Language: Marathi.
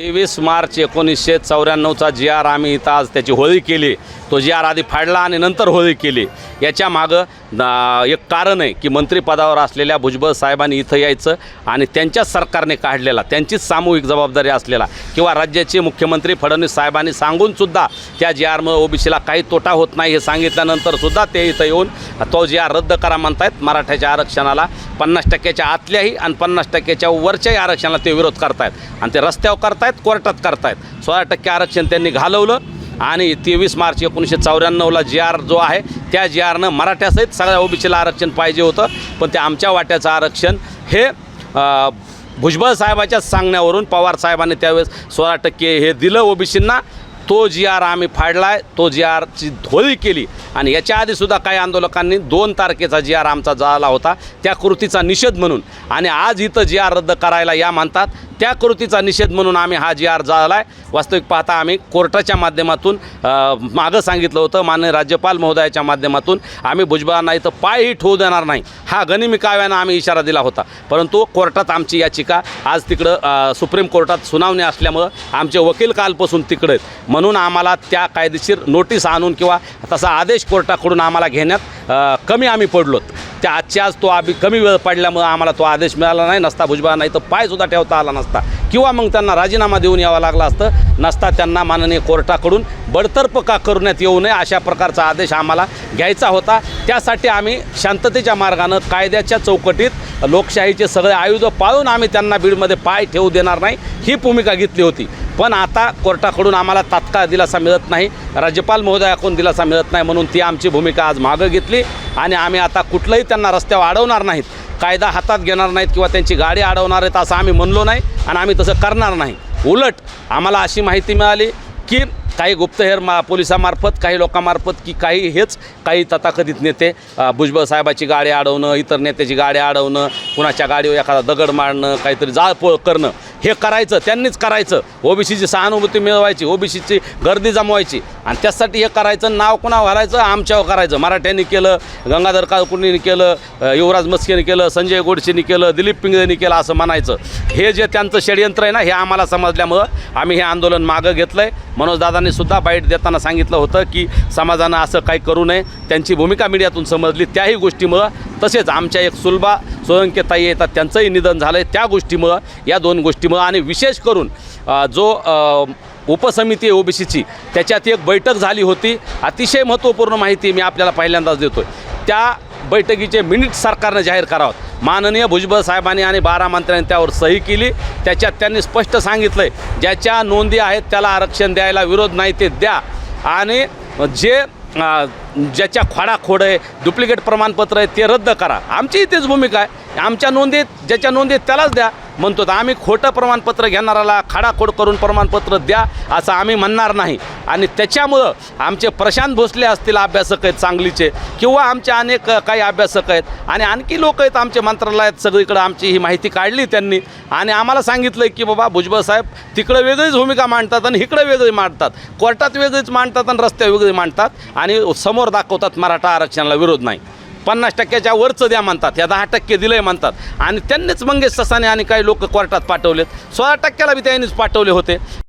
तेवीस मार्च एकोणीसशे चौऱ्याण्णवचा जी आर आम्ही इथं आज त्याची होळी केली. तो जी आर आधी फाडला आणि नंतर होळी केली. याच्या मागं एक कारण आहे की मंत्रिपदावर असलेल्या भुजबळ साहेबांनी इथं यायचं आणि त्यांच्याच सरकारने काढलेला त्यांचीच सामूहिक जबाबदारी असलेला किंवा राज्याचे मुख्यमंत्री फडणवीस साहेबांनी सांगूनसुद्धा त्या जी आरमुळे ओबीसीला काही तोटा होत नाही हे सांगितल्यानंतरसुद्धा ते इथं येऊन तो जी आर रद्द करा म्हणतायत मराठ्याच्या आरक्षणाला. पन्नास टक्क्याच्या आतल्याही आणि पन्नास टक्क्याच्या वरच्याही आरक्षणाला ते विरोध करतायत. आणि ते रस्त्यावर करतायत कोर्टात करतायत. सोळा टक्के आरक्षण त्यांनी घालवलं आणि तेवीस मार्च एकोणीसशे चौऱ्याण्णवला जी आर जो आहे त्या जी आरनं मराठ्यासहित सगळ्या ओबीसीला आरक्षण पाहिजे होतं. पण ते आमच्या वाट्याचं आरक्षण हे भुजबळ साहेबाच्याच सांगण्यावरून पवार साहेबांनी त्यावेळेस सोळा टक्के हे दिलं ओबीसींना. तो जी आर आम्ही फाडला आहे तो जी आरची धोळी केली. आणि याच्या आधीसुद्धा काही आंदोलकांनी दोन तारखेचा जी आर आमचा झाला होता त्या कृतीचा निषेध म्हणून. आणि आज इथं जी आर रद्द करायला या म्हणतात त्या कृतीचा निषेध म्हणून आम्ही हा जी आर झाला आहे वास्तविक पाहता आम्ही कोर्टाच्या माध्यमातून मागं सांगितलं होतं माननीय राज्यपाल महोदयाच्या माध्यमातून आम्ही भुजबळांना इथं पायही ठेवू देणार नाही. हा गनिमी काव्यानं आम्ही इशारा दिला होता. परंतु कोर्टात आमची याचिका आज तिकडं सुप्रीम कोर्टात सुनावणी असल्यामुळं आमचे वकील कालपासून तिकडे आहेत. म्हणून आम्हाला त्या कायदेशीर नोटीस आणून किंवा तसा आदेश कोर्टाकडून आम्हाला घेण्यात कमी आम्ही पडलोत. त्या आजच्या आज तो आम्ही कमी वेळ पडल्यामुळं आम्हाला तो आदेश मिळाला नाही नसता भुजबाळ नाही तर पायसुद्धा ठेवता आला नसता. किंवा मग त्यांना राजीनामा देऊन यावं लागला असतं नसता त्यांना माननीय कोर्टाकडून बडतर्फ का करण्यात येऊ नये अशा प्रकारचा आदेश आम्हाला घ्यायचा होता. त्यासाठी आम्ही शांततेच्या मार्गानं कायद्याच्या चौकटीत लोकशाहीचे सगळे आयुध पाळून आम्ही त्यांना बीडमध्ये पाय ठेवू देणार नाही ही भूमिका घेतली होती. पण आता कोर्टाकडून आम्हाला तात्काळ दिलासा मिळत नाही. राज्यपाल महोदयाकडून दिलासा मिळत नाही म्हणून ती आमची भूमिका आज मागं घेतली आणि आम्ही आता कुठलंही त्यांना रस्त्यावर अडवणार नाहीत कायदा हातात घेणार नाहीत किंवा त्यांची गाडी अडवणार आहेत असं आम्ही म्हणलो नाही आणि आम्ही तसं करणार नाही. उलट आम्हाला अशी माहिती मिळाली की काही गुप्तहेर मा पोलिसामार्फत काही लोकांमार्फत की काही हेच काही तथाकथित नेते भुजबळ साहेबाची गाडी अडवणं इतर नेत्याची गाडी अडवणं कुणाच्या गाडीवर एखादा दगड मारणं काहीतरी जाळपोळ करणं हे करायचं त्यांनीच करायचं. ओबीसीची सहानुभूती मिळवायची ओबीसीची गर्दी जमवायची आणि त्यासाठी हे करायचं नाव कुणा घालायचं आमच्यावर करायचं. मराठ्यांनी केलं गंगाधर काळकुंडीने केलं युवराज मस्केने केलं संजय गोडसेनी केलं दिलीप पिंगळेनी केलं असं म्हणायचं. हे जे त्यांचं षडयंत्र आहे ना हे आम्हाला समजल्यामुळं आम्ही हे आंदोलन मागं घेतलं आहे मनोजदादांनी सुद्धा बाईट देताना सांगितलं होतं की समाजानं असं काही करू नये. त्यांची भूमिका मीडियातून समजली. त्याही गोष्टीमुळं तसेच आमच्या एक सुलभा स्वयंकेताई येतात त्यांचंही निधन झालं आहे त्या गोष्टीमुळं या दोन गोष्टीमुळं आणि विशेष करून जो उपसमिती आहे ओबीसीची त्याच्यात एक बैठक झाली होती. अतिशय महत्त्वपूर्ण माहिती मी आपल्याला पहिल्यांदाच देतो आहे त्या बैठकीचे मिनिट सरकारनं जाहीर करावं. माननीय भुजबळ साहेबांनी आणि बारा मंत्र्यांनी त्यावर सही केली. त्याच्यात त्यांनी स्पष्ट सांगितलं आहे ज्याच्या नोंदी आहेत त्याला आरक्षण द्यायला विरोध नाही ते द्या. आणि जे ज्याच्या खोडाखोड आहे डुप्लिकेट प्रमाणपत्र आहे ते रद्द करा. आमची तीच भूमिका आहे. आमच्या नोंदीत ज्याच्या नोंदीत त्यालाच द्या. म्हणतो तर आम्ही खोटं प्रमाणपत्र घेणाराला खाडाखोड करून प्रमाणपत्र द्या असं आम्ही म्हणणार नाही. आणि त्याच्यामुळं आमचे प्रशांत भोसले असतील अभ्यासक आहेत सांगलीचे किंवा आमचे अनेक काही अभ्यासक आहेत आणि आणखी लोक आहेत आमच्या मंत्रालयात सगळीकडं आमची ही माहिती काढली त्यांनी. आणि आम्हाला सांगितलं की बाबा भुजबळ साहेब तिकडं वेगळीच भूमिका मांडतात आणि इकडं वेगळी मांडतात. कोर्टात वेगळीच मांडतात आणि रस्त्यावर वेगळी मांडतात. आणि समोर दाखवतात मराठा आरक्षणाला विरोध नाही. पन्नास टक्क्याच्या वरचं द्या म्हणतात. या दहा टक्के दिलंय म्हणतात. आणि त्यांनीच मंगेश ससाने आणि काही लोक कोर्टात पाठवलेत. सोळा टक्क्याला बी त्यांनीच पाठवले होते.